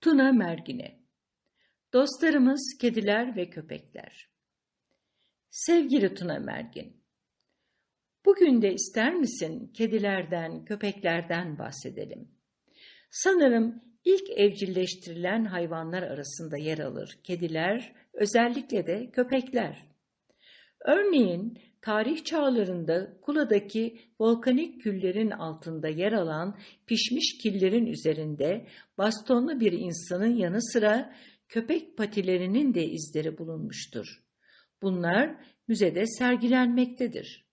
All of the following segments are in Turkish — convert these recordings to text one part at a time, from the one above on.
Tuna Mergine Dostlarımız kediler ve köpekler Sevgili Tuna Mergin Bugün de ister misin kedilerden, köpeklerden bahsedelim? Sanırım ilk evcilleştirilen hayvanlar arasında yer alır kediler, özellikle de köpekler. Örneğin tarih çağlarında Kula'daki volkanik küllerin altında yer alan pişmiş killerin üzerinde bastonlu bir insanın yanı sıra köpek patilerinin de izleri bulunmuştur. Bunlar müzede sergilenmektedir.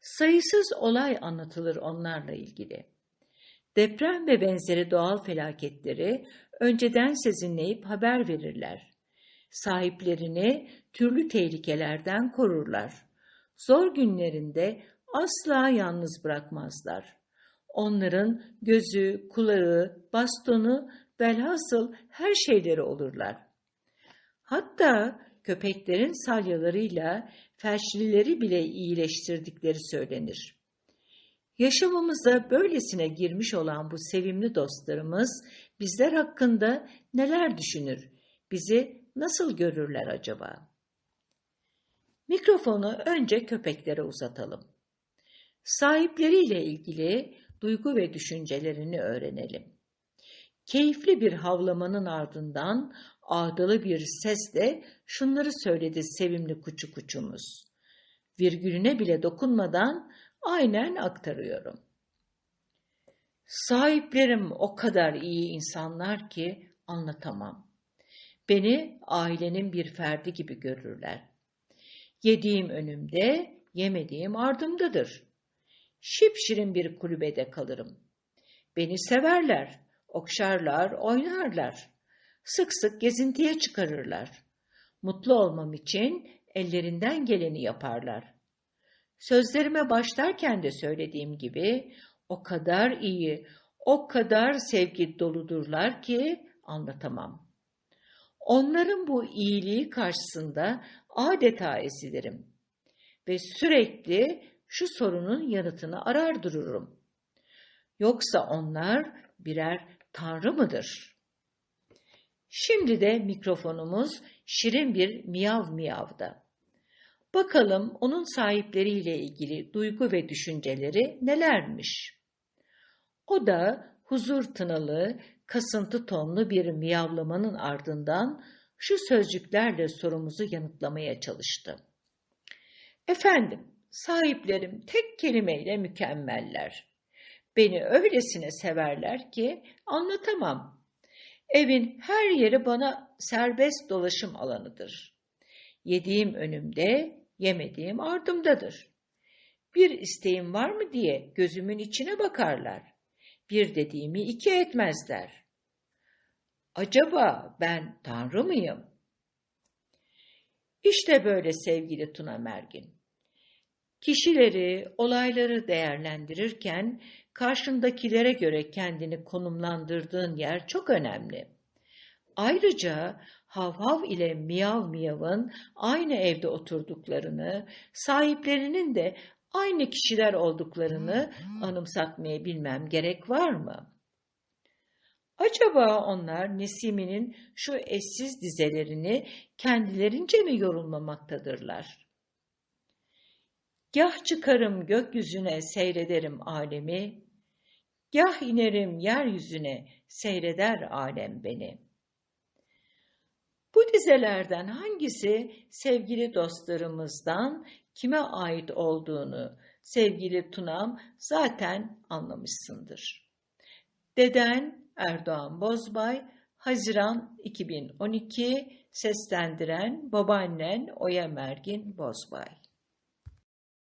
Sayısız olay anlatılır onlarla ilgili. Deprem ve benzeri doğal felaketleri önceden sezinleyip haber verirler. Sahiplerini türlü tehlikelerden korurlar. Zor günlerinde asla yalnız bırakmazlar. Onların gözü, kulağı, bastonu, velhasıl her şeyleri olurlar. Hatta köpeklerin salyalarıyla felçlileri bile iyileştirdikleri söylenir. Yaşamımıza böylesine girmiş olan bu sevimli dostlarımız bizler hakkında neler düşünür, bizi nasıl görürler acaba? Mikrofonu önce köpeklere uzatalım. Sahipleriyle ilgili duygu ve düşüncelerini öğrenelim. Keyifli bir havlamanın ardından ağdalı bir sesle şunları söyledi sevimli kuçu kuçumuz. Virgülüne bile dokunmadan aynen aktarıyorum. Sahiplerim o kadar iyi insanlar ki anlatamam. Beni ailenin bir ferdi gibi görürler. Yediğim önümde, yemediğim ardımdadır. Şipşirin bir kulübede kalırım. Beni severler, okşarlar, oynarlar. Sık sık gezintiye çıkarırlar. Mutlu olmam için ellerinden geleni yaparlar. Sözlerime başlarken de söylediğim gibi o kadar iyi, o kadar sevgi doludurlar ki anlatamam. Onların bu iyiliği karşısında adeta ezilirim ve sürekli şu sorunun yanıtını arar dururum. Yoksa onlar birer tanrı mıdır? Şimdi de mikrofonumuz şirin bir miyav miyavda. Bakalım onun sahipleriyle ilgili duygu ve düşünceleri nelermiş? O da huzur tınalı, kasıntı tonlu bir miyavlamanın ardından şu sözcüklerle sorumuzu yanıtlamaya çalıştı. Efendim, sahiplerim tek kelimeyle mükemmeller. Beni öylesine severler ki anlatamam. Evin her yeri bana serbest dolaşım alanıdır. Yediğim önümde, yemediğim ardımdadır. Bir isteğim var mı diye gözümün içine bakarlar. Bir dediğimi iki etmezler. Acaba ben Tanrı mıyım? İşte böyle sevgili Tuna Mergin. Kişileri, olayları değerlendirirken karşındakilere göre kendini konumlandırdığın yer çok önemli. Ayrıca Hav Hav ile Miyav Miyav'ın aynı evde oturduklarını, sahiplerinin de aynı kişiler olduklarını anımsatmaya bilmem gerek var mı?'' Acaba onlar Nesimi'nin şu eşsiz dizelerini kendilerince mi yorulmamaktadırlar? Gah çıkarım gökyüzüne seyrederim alemi, gah inerim yeryüzüne seyreder alem beni. Bu dizelerden hangisi sevgili dostlarımızdan kime ait olduğunu sevgili Tunam zaten anlamışsındır. Deden Erdoğan Bozbay, Haziran 2012 seslendiren babaannen Oya Mergin Bozbay.